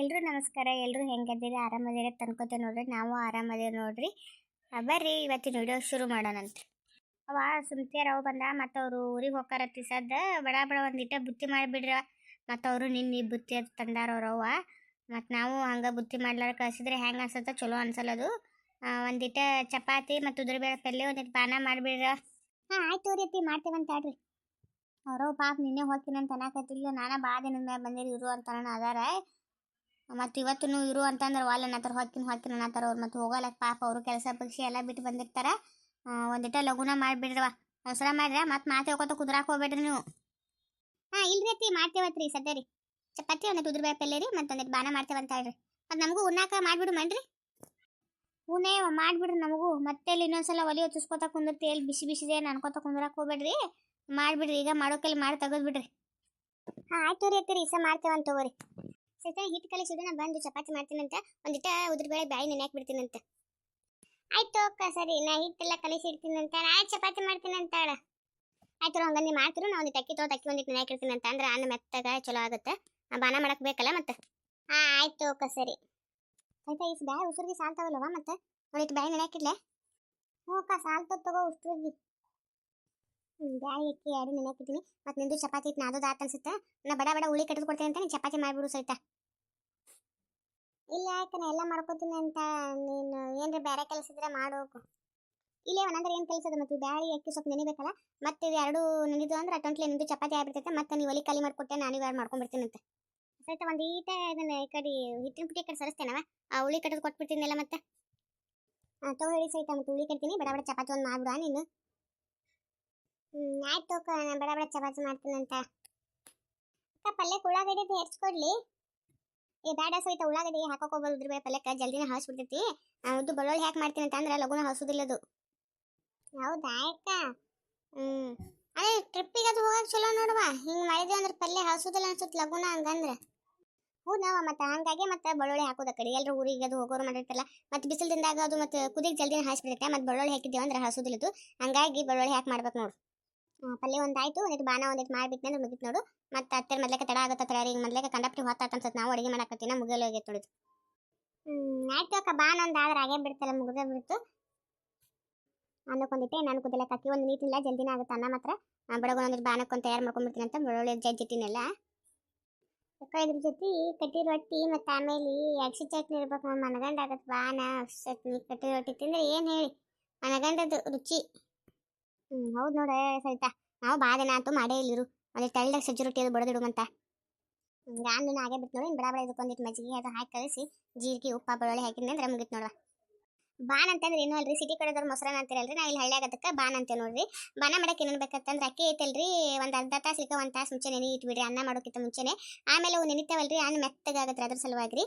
ಎಲ್ರು ನಮಸ್ಕಾರ, ಎಲ್ರು ಹೆಂಗದಿರಿ ಆರಾಮದಿರ ತನ್ಕೋತೇವೆ ನೋಡ್ರಿ. ನಾವು ಆರಾಮದಿರಿ ನೋಡ್ರಿ. ಬರ್ರಿ ಇವತ್ತಿನ ವಿಡಿಯೋ ಶುರು ಮಾಡೋಣಂತ ಅವ ಸುಮ್ತಿಯರ್ ಅವು ಬಂದ, ಮತ್ತು ಅವರು ಊರಿಗೆ ಹೋಗಾರತ್ತಿ ಸದ್ದ ಬಡ ಬಡ ಒಂದಿಟ್ಟ ಬುತ್ತಿ ಮಾಡಿಬಿಡ್ರ. ಮತ್ತು ಅವರು ನಿನ್ನೆ ಬುತ್ತಿ ಅದು ತಂದಾರ ಅವ್ರ ಅವ್ವ. ಮತ್ತು ನಾವು ಹಂಗೆ ಬುತ್ತಿ ಮಾಡ್ಲಾರ ಕಳಿಸಿದ್ರೆ ಹೆಂಗೆ ಅನ್ಸತ್ತ ಚಲೋ ಅನ್ಸಲ್ಲದು. ಒಂದಿಟ್ಟ ಚಪಾತಿ ಮತ್ತು ಉದುರಿಬೇಳೆ ಪಲ್ಯ ಒಂದಿಟ್ಟು ಪಾನ ಮಾಡಿಬಿಡ್ರ. ಹಾಂ, ಆಯ್ತು ರೀತಿ ಮಾಡ್ತೀವಂತ ಹೇಳ್ರಿ. ಅವ್ರವ್ ಪಾಪ ನಿನ್ನೆ ಹೋಗ್ತೀನಿ ಅಂತ ಅನ್ನಕತ್ತಿಲ್ಲ ನಾನು ಭಾಳ ದಿನದ ಮೇಲೆ ಬಂದಿರಿ ಇರು ಅಂತ ಅದಾರ. ಮತ್ತು ಇವತ್ತು ಇರು ಅಂತಂದ್ರೆ ವಾಲ್ ಅನ್ನತ್ತಾರ ಹೊಕ್ಕಿನ ಹೊಕ್ಕಿನ ಅನ್ನತ್ತಾರ ಅವ್ರು. ಮತ್ತು ಹೋಗಲ್ಲ ಪಾಪ ಅವರು ಕೆಲಸ ಪಕ್ಷಿ ಎಲ್ಲ ಬಿಟ್ಟು ಬಂದಿರ್ತಾರ. ಒಂದಿಟ ಲಗುನ ಮಾಡಿಬಿಡ್ರವ ಒಂದ್ಸಲ ಮಾಡ್ರ ಮತ್ತೆ ಮಾತು ಹೇಳ್ಕೊತ ಕುದ್ರಾಕ್ ಹೋಗ್ಬೇಡ್ರಿ ನೀವು. ಹಾ, ಇಲ್ರಿ ಅತ್ತಿ ಮಾಡ್ತೇವತ್ರಿ ಸದ್ಯ ರೀ. ಚಪಾತಿ ಒಂದಿಟ್ಟು ಉದ್ರ ಬೇಳೆ ಪಲ್ಲೆ ರೀ ಮತ್ತು ಒಂದಿಟ್ಟು ಬಾನ ಮಾಡ್ತೇವಂತ ಹೇಳ್ರಿ. ಮತ್ತು ನಮಗೂ ಉಣ್ಣಾಕ ಮಾಡಿಬಿಡು ಮನ್ರಿ. ಹೂನೇ ಮಾಡಿಬಿಡ್ರಿ ನಮಗೂ. ಮತ್ತೆ ಇಲ್ಲಿ ಇನ್ನೊಂದ್ಸಲ ಒಲಿ ಹೊತ್ತಿಸ್ಕೊತ ಕುಂದಿರ್ತಿ, ಎಲ್ಲಿ ಬಿಸಿ ಬಿಸಿದೆ ಅನ್ಕೋತ ಕುಂದ್ರಾಕ್ ಹೋಗ್ಬೇಡ್ರಿ. ಮಾಡಿಬಿಡ್ರಿ, ಈಗ ಮಾಡೋಕೆಲ್ಲಿ ಮಾಡಿ ತೆಗೆದ್ಬಿಡ್ರಿ ಹಾ, ಆಯ್ತು ರೀ ಅತ್ತಿ ರೀ ಇಸ ಮಾಡ್ತೇವಂತ ತಗೋರಿ. ಸಹಿತ ಹಿಟ್ಟು ಕಲಿಸಿದ್ರೆ ಬಂದು ಚಪಾತಿ ಮಾಡ್ತೀನಂತ ಒಂದಿಟ ಉದ್ರ ಬೇಳೆ ಬ್ಯಾಳಿ ನೆನೆ ಬಿಡ್ತೀನಂತ ಆಯ್ತು ಅಕ್ಕ, ಸರಿ, ನಾ ಹಿಟ್ಟೆಲ್ಲ ಕಲಿಸಿ ಇಡ್ತೀನಂತ ನಾ ಚಪಾತಿ ಮಾಡ್ತೀನಂತಾಳ ಆಯ್ತು ಹಂಗ ನೀವು ಮಾಡ್ತಿರು ನಾ ಒಂದಿಟ್ಟು ಅಕ್ಕಿ ತೋ ಅಕ್ಕಿ ಒಂದಿಟ್ಟು ನೆನೆ ಇಡ್ತೀನಂತ ಅಂದ್ರೆ ಅನ್ನ ಮೆತ್ತಗ ಚಲೋ ಆಗುತ್ತೆ. ಬಾನ ಮಾಡಕ್ ಬೇಕಲ್ಲ ಮತ್ತೆ? ಹಾ, ಆಯ್ತು ಅಕ್ಕ, ಸರಿ. ಆಯ್ತಾ, ಈ ಬ್ಯಾಳೆ ಉಸುರ್ಗಿ ಸಾಲ್ತಾವಲ್ಲವ ಮತ್ತೆ? ಒಂದಿಟ್ಟು ಬ್ಯಾಳಿ ನೆನೆ ಹಾಕಿಡ್ಲೆ? ಹ್ಞೂ ಅಕ್ಕ, ಸಾಲ್ತದ ತಗೋ ಉಸುರ್ಗಿ. ಬ್ಯಾಳಿ, ಅಕ್ಕಿ ಎರಡು ನೆನೆ ಹಾಕಿದ್ದೀನಿ. ಮತ್ತೆ ನಿಂದು ಚಪಾತಿ ನಾದೋದು ಆತ ಅನ್ಸುತ್ತೆ? ನಾ ಬಡ ಬಡ ಉಳಿ ಕಟ್ಟಿದ್ ಕೊಡ್ತೇನೆ ಅಂತ ನೀನು ಚಪಾತಿ ಮಾಡಿಬಿಡು ಸಹಿತ ಇಲ್ಲ ಯಾಕನೆ ಎಲ್ಲ ಮಾಡ್ಕೋತೀನಿ ಅಂತ ನೀನು ಏನ್ರ ಬೇರೆ ಕೆಲಸ ಇದ್ರೆ ಮಾಡೋಕು ಇಲ್ಲೇ ಒಂದಂದ್ರೆ ಏನು ಕೆಲಸ ಅದ? ಮತ್ತೆ ಬ್ಯಾಳಿ ಅಕ್ಕಿ ಸ್ವಲ್ಪ ನೆನಿಬೇಕಲ್ಲ, ಮತ್ತೆ ಇವು ಎರಡು ನೆನಿದು ಅಂದ್ರೆ ಟೊಂಟ್ಲೆ ನಿಂದು ಚಪಾತಿ ಆಗ್ಬಿಡ್ತೈತೆ, ಮತ್ತೆ ನೀವು ಒಲಿ ಖಾಲಿ ಮಾಡ್ಕೊಟ್ಟೆ, ನಾನು ಇವಾಗ ಮಾಡ್ಕೊಂಡ್ಬಿಡ್ತೀನಂತೆ. ಸಹಿತ ಒಂದು ಈಟ ಇದನ್ನ ಈ ಕಡೆ ಹಿಟ್ಟಿನ ಪುಟ್ಟಿ ಕಡೆ ಸರಿಸ್ತೇನವ? ಆ ಉಳಿ ಕಟ್ಟೋದು ಕೊಟ್ಬಿಡ್ತೀನಲ್ಲ ಮತ್ತೆ? ಹಾಂ ತಗೊಳ್ಳಿ ಸಹಿತ ಮತ್ತೆ ಉಳಿ ಕಟ್ತೀನಿ, ಬಡ ಚಪಾತಿ ಒಂದು ಮಾಡ್ಬಿಡ ನೀನು? ಆಯ್ತು ಬಡ ಬಡ ಚಪಾತಿ ಮಾಡ್ತೀನಂತ. ಅಕ್ಕ, ಪಲ್ಯಕ್ಕೆ ಉಳ್ಳಾಗಡ್ಡಿ ಹೆರ್ಚ್ಕೊಡ್ಲಿ ಏ ಬ್ಯಾಡ ಸಹಿತ ಉಳ್ಳಾಗಡ್ಡಿ ಹಾಕಕ್ ಉದ್ರ ಬೇಳೆ ಪಲ್ಯಕ್ಕೆ. ಜಲ್ದಿನ ಹಾಸ್ಬಿಡ್ತೈತಿ. ಅದು ಬಳ್ಳೊಳ್ಳಿ ಹ್ಯಾಕ್ ಮಾಡ್ತೀನಿ ಅಂತ ಅಂದ್ರೆ ಲಗುನ ಹಸುದಿಲ್ಲ ಅದು. ಹೌದಾ ಅಕ್ಕ? ಹ್ಮ್. ಅದೇ ಟ್ರಿಪ್ಪಿಗೆ ಅದು ಹೋಗಕ್ ಚಲೋ ನೋಡುವ. ಹಿಂಗ್ ಮಾಡಿದ್ವಿ ಅಂದ್ರೆ ಪಲ್ಯ ಹಸುದಿಲ್ಲ ಅನ್ಸುತ್ತೆ ಲಗುನ ಹಂಗಂದ್ರೆ. ಹೌದವ ಮತ್ತೆ ಹಂಗಾಗಿ ಮತ್ತೆ ಬಳ್ಳೊಳ್ಳಿ ಹಾಕೋದ ಕಡೆ. ಎಲ್ಲರೂ ಊರಿಗೆ ಅದು ಹೋಗೋರು ಮಾಡಿರ್ತಲ್ಲ ಮತ್ತೆ ಬಿಸಿಲು ತಿಂದಾಗ ಅದು ಮತ್ತೆ ಕುದಿಗೆ ಜಲ್ದಿನ ಹಾಸ್ಬಿಡುತ್ತೆ. ಮತ್ತೆ ಬಳ್ಳೊಳ್ಳಿ ಹಾಕಿದ್ದೇವೆ ಅಂದ್ರೆ ಹಸುದಿಲ್ಲದು ಹಂಗಾಗಿ ಬಳ್ಳೊಳ್ಳಿ ಹಾಕಿ ಮಾಡ್ಬೇಕು ನೋಡು. ಪಲ್ಯ ಒಂದಾಯ್ತು ಒಂದಿಟ್ಟು ಬಾನ ಒಂದಿಟ್ಟು ಮಾಡಿಬಿಟ್ನೆ ಅಂದ್ರೆ ಮುಗಿತು ನೋಡು. ಮತ್ತೆ ಅತ್ತೆ ಮೊದ್ಲಕ್ಕೆ ತಡ ಆಗುತ್ತೆ ತಡ ಈಗ ಮೊದ್ಲಕ್ಕೆ ಕಂಡಪ್ಟಿ ಹೊತ್ತಾತ ಅನ್ಸತ್ತೆ ನಾವು ಅಡಿಗೆ ಮಾಡಕತ್ತೀನ, ಮುಗಿಯಲು ಹೋಗೈತೆ ನೋಡಿದ್ದು ಹ್ಮ್, ಆಯ್ತು ಅಕ್ಕ ಬಾನ ಒಂದು ಆದ್ರೆ ಆಗೇ ಬಿಡ್ತಲ್ಲ, ಮುಗಿದೇ ಬಿಡ್ತು. ಅನ್ನಕ್ಕೊಂದಿಟ್ಟೆ ನಾನು ಕುದಿಲ್ಲ ಹಾಕಿ, ಒಂದು ನೀಟಿಲ್ಲ ಜಲ್ದಿನ ಆಗುತ್ತೆ ಅನ್ನ ಮಾತ್ರ. ಬಡಗ ಒಂದಿಟ್ಟು ಬಾನಕ್ಕೊಂದು ತಯಾರು ಮಾಡ್ಕೊಂಡ್ಬಿಡ್ತೀನಿ ಅಂತ ಬೆಳ್ಳುಳ್ಳಿ ಜಜ್ಜಿಟ್ಟಿನೆಲ್ಲ ಅಕ್ಕ, ಇದ್ರ ಜೊತೆ ಕಟ್ಟಿ ರೊಟ್ಟಿ ಮತ್ತು ಆಮೇಲೆ ಅಗ್ಸಿ ಚಟ್ನಿ ಇರ್ಬೇಕು, ಮನಗಂಡ ಆಗತ್ತೆ ಅಗ್ಸಿ ಚಟ್ನಿ ಕಟ್ಟಿ ರೊಟ್ಟಿ ತಿಂದ್ರೆ ಏನು ಹೇಳಿ ಮನಗಂಡದ್ದು ರುಚಿ. ಹ್ಞೂ ಹೌದು ನೋಡೇ ಸರಿತಾ ನಾವು ಬಾ ದಿನ ಅಂತೂ ಮಾಡೇ ಇಲ್ಲಿರು. ಅಲ್ಲಿ ತೆಳ್ಳಗೆ ಸಜ್ಜಿ ರೊಟ್ಟಿ ಅದು ಬಡದಿಡುವಂತ ನಾನು ಆಗೇ ಬಿಟ್ಟು ನೋಡಿ ಬಡ ಬಡ ಇದಕ್ಕೊಂದಿಟ್ಟು ಮಜ್ಜಿಗೆ ಅದು ಹಾಕಿ ಕಳಿಸಿ, ಜೀರಿಗೆ ಉಪ್ಪ, ಬೆಳ್ಳುಳ್ಳಿ ಹಾಕಿದ್ನಿ ಅಂದ್ರೆ ಮುಗಿತು ನೋಡುವ. ಬಾನ್ ಅಂತಂದ್ರೆ ಏನು ಅಲ್ರಿ ಸಿಟಿ ಕಡೆದವ್ರು ಮೊಸರನ್ನ ಅಂತೀರಲ್ರಿ, ನಾ ಇಲ್ಲಿ ಹಳ್ಳಿಯಾಗ ಅದಕ್ಕೆ ಬಾನ್ ಅಂತ ನೋಡ್ರಿ. ಬಾನ ಮಾಡಕ್ಕೆ ಏನೇನು ಬೇಕಂತಂದ್ರೆ ಅಕ್ಕಿ ಐತಲ್ರಿ, ಒಂದ್ ಅರ್ಧ ತಾಸು ಇಕ್ಕ ಒಂದ್ ತಾಸು ಮುಂಚೆ ನೆನೆ ಇಟ್ಬಿಡ್ರಿ, ಅನ್ನ ಮಾಡೋಕ್ಕಿಂತ ಮುಂಚೆನೆ. ಆಮೇಲೆ ಅವು ನೆನಿತಾವಲ್ರಿ, ಅನ್ನ ಮೆತ್ತಗಾಗತ್ತೆ ಅದ್ರ ಸಲುವಾಗಿ ರೀ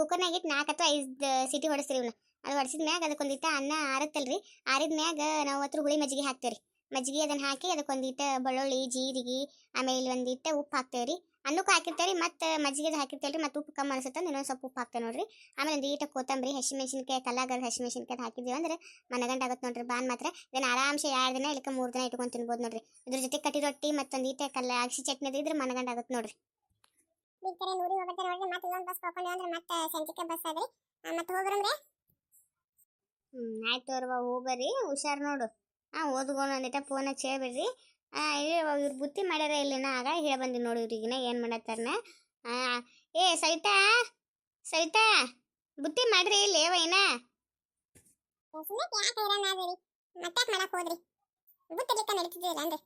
ಕುಕ್ಕರ್ನಾಗ ನಾಲ್ಕು ಅಥವಾ ಐದು ಸಿಟಿ ಹೊಡಿಸ್ರಿ ಇವ್ನ. ಅದು ಒಡಿಸಿದ ಮ್ಯಾಗ ಅದಕ್ಕೊಂದಿಟ್ಟ ಅನ್ನ ಆರತ್ತಲ್ರಿ. ಆರಿದ ಮ್ಯಾಗ ನಾವು ಹತ್ರ ಹುಳಿ ಮಜ್ಜಿಗೆ ಹಾಕ್ತೇವ್ರಿ. ಮಜ್ಜಿಗೆ ಅದನ್ನ ಹಾಕಿ ಅದಕ್ಕೊಂದಿಟ್ಟ ಬೆಳ್ಳುಳ್ಳಿ, ಜೀರಿಗೆ, ಆಮೇಲೆ ಒಂದಿಟ್ಟು ಉಪ್ಪು ಹಾಕ್ತೇವ್ರಿ. ಅನ್ನಕ್ಕೂ ಹಾಕಿರ್ತೇವ್ರಿ ಮತ್ತು ಮಜ್ಜಿಗೆ ಹಾಕಿರ್ತೇವ್ರಿ ಮತ್ತು ಉಪ್ಪು ಕಮ್ಮಿ ಅನಿಸುತ್ತೆ ಇನ್ನೊಂದು ಸ್ವಲ್ಪ ಉಪ್ಪು ಹಾಕ್ತೇವೆ ನೋಡ್ರಿ. ಆಮೇಲೆ ಒಂದು ಈಟ ಕೊತ್ತಂಬರಿ, ಹಸಿಮೆಣಸಿನ್ಕಾಯಿ ಕಲ್ಲಾಗದ ಹಸಿಮೆಣಸಿನ್ಕಾಯಿ ಹಾಕಿದ್ವಿ ಅಂದ್ರೆ ಮನಗಂಡ ಆಗುತ್ತೆ ನೋಡ್ರಿ ಬಾನ್ ಮಾತ್ರ. ಇದನ್ನ ಆರಾಮ್ಸೆ ಎರಡು ದಿನ ಇಲ್ಲಕ ಮೂರು ದಿನ ಇಟ್ಕೊಂಡು ತಿನ್ಬೋದು ನೋಡ್ರಿ. ಇದ್ರ ಜೊತೆ ಕಟ್ಟಿ ರೊಟ್ಟಿ ಮತ್ತೊಂದು ಈಟ ಕಲ್ಲ ಅಗಸಿ ಚಟ್ನಿ ಇದ್ರೆ ಮನಗಂಡ ಆಗುತ್ತೆ ನೋಡ್ರಿ. ಊರಿಗೆ ಹೋಗುತ್ತೆ ನೋಡ್ರಿ. ಮತ್ತೆ ಬಸ್ ಹೋಗ್ಕೊಂಡು ಅಂದ್ರೆ ಮತ್ತೆ ಸಂಚಿಕೆ ಬಸ್ ಅದ್ರಿ ಮತ್ತೆ ಹೋಗ್ರಂದ್ರೆ ಆಯ್ತು ಅವ್ರವ ಹೋಗ್ಬರ್ರಿ ಹುಷಾರು ನೋಡು. ಹಾಂ ಓದ್ಕೊಂಡು ಒಂದಿಟ ಫೋನ್ ಹಚ್ಚಿ ಹೇಳ್ಬಿಡ್ರಿ. ಇವ್ರು ಬುತ್ತಿ ಮಾಡ್ಯಾರ ಇಲ್ಲಿನ ಆಗ ಹೇಳಿ ಬಂದಿ ನೋಡಿ ಇವ್ರಿಗಿನ ಏನು ಮಾಡತ್ತಾರನ. ಏ ಸವಿತಾ ಸವಿತಾ ಬುತ್ತಿ ಮಾಡ್ರಿ ಇಲ್ಲಿ ಆದ್ರಿ ಮತ್ತೆ ಮಾಡಕ್ ಹೋದ್ರಿ? ಬುತ್ತಿರ್ಲಿಕ್ಕ ನಡೀತಿದ್ದಿಲ್ಲ ಅಂದ್ರೆ?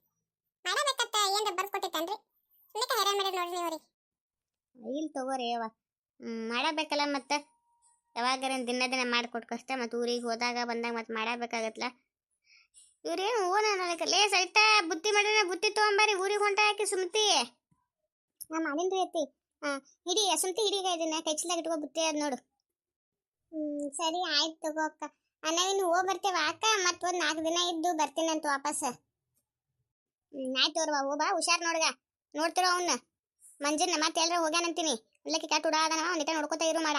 ಮಾಡಬೇಕತ್ತ ಏನ್ರ ಬರ್ಕೊಟ್ಟಿತ್ತನ್ರಿ ಸುಮ್ಮನೆ ಹೈರಾಣ ಮಾಡಿರಿ ನೋಡ್ರಿ ನೀವ್ರಿ ಇಲ್ಲಿ ತಗೋರಿ ಮಾಡಬೇಕಲ್ಲ ಮತ್ತೆ. ಯಾವಾಗಾರ ದಿನ ದಿನ ಮಾಡಿಕೊಟ್ಟು ಕಷ್ಟ, ಮತ್ತು ಊರಿಗೆ ಹೋದಾಗ ಬಂದಾಗ ಮತ್ತೆ ಮಾಡಬೇಕಾಗತ್ತಲ್ಲ ಇವ್ರೇನು ಓನ ಲೇ ಸಹಿತ ಬುತ್ತಿ ಮಾಡಿದ್ರೆ ಬುತ್ತಿ ತೊಗೊಂಬಾರಿ, ಊರಿಗೆ ಹೊಂಟ ಹಾಕಿ ಸುಮ್ತಿ. ನಾ ಮಾಡಿನ್ರಿ ಅತ್ತಿ. ಹಾಂ ಹಿಡಿ, ಸುಮ್ತಿ ಹಿಡಿಗ ಇದನ್ನ ಕೈಚಲಾಗ ಇಟ್ಕೋ ಬುತ್ತಿ ಅದ್ ನೋಡು. ಹ್ಮ್, ಸರಿ ಆಯ್ತು ತಗೋ ಅಕ್ಕ. ನಾವಿನ್ನು ಹೋಗಿ ಬರ್ತೇವ ಅಕ್ಕ? ಮತ್ತೊಂದು ನಾಲ್ಕು ದಿನ ಇದ್ದು ಬರ್ತೀನಂತ ವಾಪಸ್. ಆಯ್ತು ಅವ್ರವ ಹೋಬಾ ಹುಷಾರ್ ನೋಡ್ಗ. ನೋಡ್ತಿರೋ ಅವನ್ನ ಮಂಜನ್ನ ಮತ್ತೆ ಎಲ್ಲರೂ ಹೋಗ್ಯಾನಂತೀನಿ. ಇಲ್ಲಕ್ಕೆ ಕೆಟ್ಟ ಉಡಾದನವ ಒಂದಿಟ ನೋಡ್ಕೊತ ಇರು ಮಾಡ.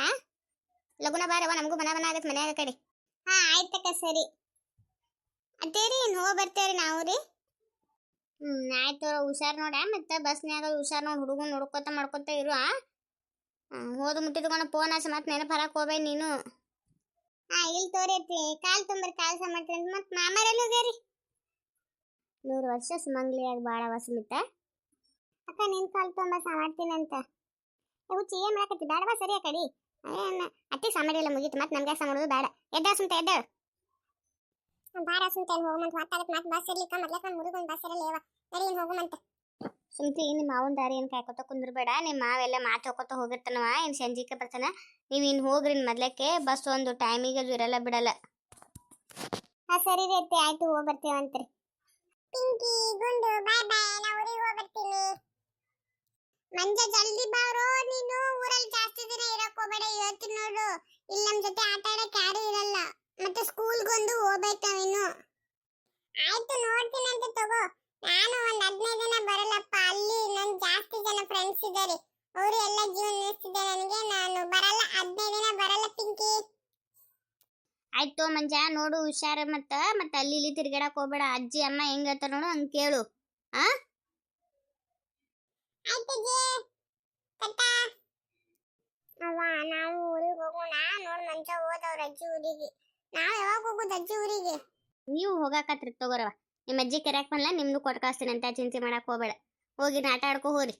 ಲಗುನ ಬಾರವ ನಮಗೂ ಬನ ಬನ ಆಗತ್ತೆ ಮನ್ಯಾಗ ಕಡೆ. ಹಾ ಆಯ್ತಕ್ಕ ಸರಿ. ಅತ್ತೇರಿ ಇನ್ನು ಹೋಗಿ ಬರ್ತೇವ್ರಿ ನಾವು ರೀ. ಹ್ಮ್ ಆಯ್ತು ಹುಷಾರ್ ನೋಡ ಮತ್ತೆ ಬಸ್ನ್ಯಾಗ ಹುಷಾರ್ ನೋಡಿ ಹುಡುಗ ನೋಡ್ಕೊತ ಮಾಡ್ಕೊತ ಇರು ಆ. ಹೋದ ಮುಟ್ಟಿದ್ಕೊಂಡು ಫೋನ್ ಹಚ್ಚ ಮತ್ತೆ ನೆನಪು ಹರಕ್ ಹೋಗ್ಬೇ ನೀನು. ಹಾ ಇಲ್ಲಿ ತೋರೈತಿ ಕಾಲ್ ತುಂಬರ್ ಕಾಲ್ ಮಾಡ್ತೀನಿ ಮತ್ತೆ ಮಾಮರೆಲ್ಲ ಹೋಗ್ಯಾರಿ? ನೂರು ವರ್ಷ ಸುಮಂಗ್ಲಿಯಾಗಿ ಭಾಳ ವಸಮಿತ ಅಕ್ಕ ನಿನ್ ಕಾಲ್ ತುಂಬ ಮಾಡ್ತೀನಂತ ಹುಚ್ಚಿ ಏನು ಮಾಡಕತ್ತಿ ಬೇಡವಾ ಸರಿ ಆ ಕಡಿ. ಏನ್ ಅತ್ತಿ ಸಾಮಾರಿಲ್ಲ ಮುಗೀತು ಮತ್ತೆ ನಮ್ಗೆ ಸಾಮಾಡೋದು ಬೇಡ. ಎದ್ದ ಸುಮ್ತ ಎದ್ದ ಬಾರ ಸುಂತೇನ್ ಹೋಗುಮಂತ ಮಾತಾಡಕ್ ಮತ್ತೆ ಬಸ್ ಇರ್ಲಿಕ್ಕ ಮೊದ್ಲಕ್ಕ ಹುಡುಗನ್ ಬಸ್ ಇರಲ್ಲ ಏವ ನಡಿ ಇನ್ ಹೋಗುಮಂತ ಸುಮ್ತಿ ನಿಮ್ಮ ಮಾವನ ದಾರಿ ಏನು ಕಾಯ್ಕೊತ ಕುಂದ್ರಬೇಡ ನಿಮ್ಮ ಮಾವೆಲ್ಲ ಮಾತು ಹೋಗ್ಕೊತ ಹೋಗಿರ್ತಾನವ ಇನ್ ಸಂಜಿಕೆ ಬರ್ತಾನ. ನೀವು ಇನ್ನು ಹೋಗ್ರಿ ಮೊದ್ಲಕ್ಕೆ ಬಸ್ ಒಂದು ಟೈಮಿಗೆ ಅದು ಇರಲ್ಲ ಬಿಡಲ್ಲ. ಹಾ ಸರಿ ರೀ ಅತ್ತೆ ಆಯ್ತು ಹೋಗ್ ಬರ್ತೀವಂತ್ರಿ ಪಿಂಕಿ ಗುಂಡು ಬಾಯ್ ಬಾಯ್ ನಾ ಊರಿಗೆ ಹೋಗಿ ಬರ್ತೀನಿ. ಮಂಜ ಜಲ್ದಿ ಬಾರೋ ಹೋಗ್ಬೇಡ ಇವತ್ತು ನೋಡು. ಇಲ್ಲಿ ನಮ್ ಜೊತೆ ಆಟ ಆಡಕ್ ಯಾರು ಇರಲ್ಲ. ಮತ್ತೆ ಸ್ಕೂಲ್ಗೊಂದು ಹೋಗ್ಬೇಕು ನಾವಿನ್ನು. ಆಯ್ತು, ನೋಡ್ತೀನಿ ಅಂತ ತಗೋ. ನಾನು ಒಂದ್ ಹದಿನೈದು ಜನ ಬರಲ್ಲಪ್ಪ. ಅಲ್ಲಿ ನನ್ ಜಾಸ್ತಿ ಜನ ಫ್ರೆಂಡ್ಸ್ ಇದ್ದಾರೆ ಅವರು ಎಲ್ಲ ಜೀವನ ನಡೆಸ್ತಿದ್ದೆ ನನಗೆ. ನಾನು ಬರಲ್ಲ. ಹದಿನೈದು ದಿನ ಬರಲ್ಲ, ಪಿಂಕಿ. ಆಯ್ತು, ಮಂಜ, ನೋಡು, ಹುಷಾರ ಮತ್ತ. ಮತ್ತ ಅಲ್ಲಿ ಇಲ್ಲಿ ತಿರ್ಗಾಡಕ್ ಹೋಗ್ಬೇಡ. ಅಜ್ಜಿ, ಅಮ್ಮ ಹೆಂಗ ನೋಡು, ಹಂಗ್ ಕೇಳು. ಆಯ್ತಜ್ಜಿ ಕಟ್ಟ ಅವ್ವ ನಾವು ಊರಿಗೆ ಹೋಗೋಣ. ನೋಡ್ ಮಂಚ ಹೋದವ್ರ ಅಜ್ಜಿ ಊರಿಗೆ. ನಾವ್ ಯಾವಾಗ ಹೋಗೋದು ಅಜ್ಜಿ ಊರಿಗೆ? ನೀವು ಹೋಗಾಕತ್ರಿ ತಗೋರವ ನಿಮ್ಮ ಅಜ್ಜಿ ಕರ್ಯಾಕ್ ಬಂದ್ಲ, ನಿಮ್ದು ಕೊಟ್ಟು ಕಳಿಸ್ತೀನಿ ಅಂತ ಚಿಂತೆ ಮಾಡಕ್ ಹೋಗ್ಬೇಡ. ಹೋಗಿ ಆಟ ಆಡ್ಕೊ ಹೋರಿ.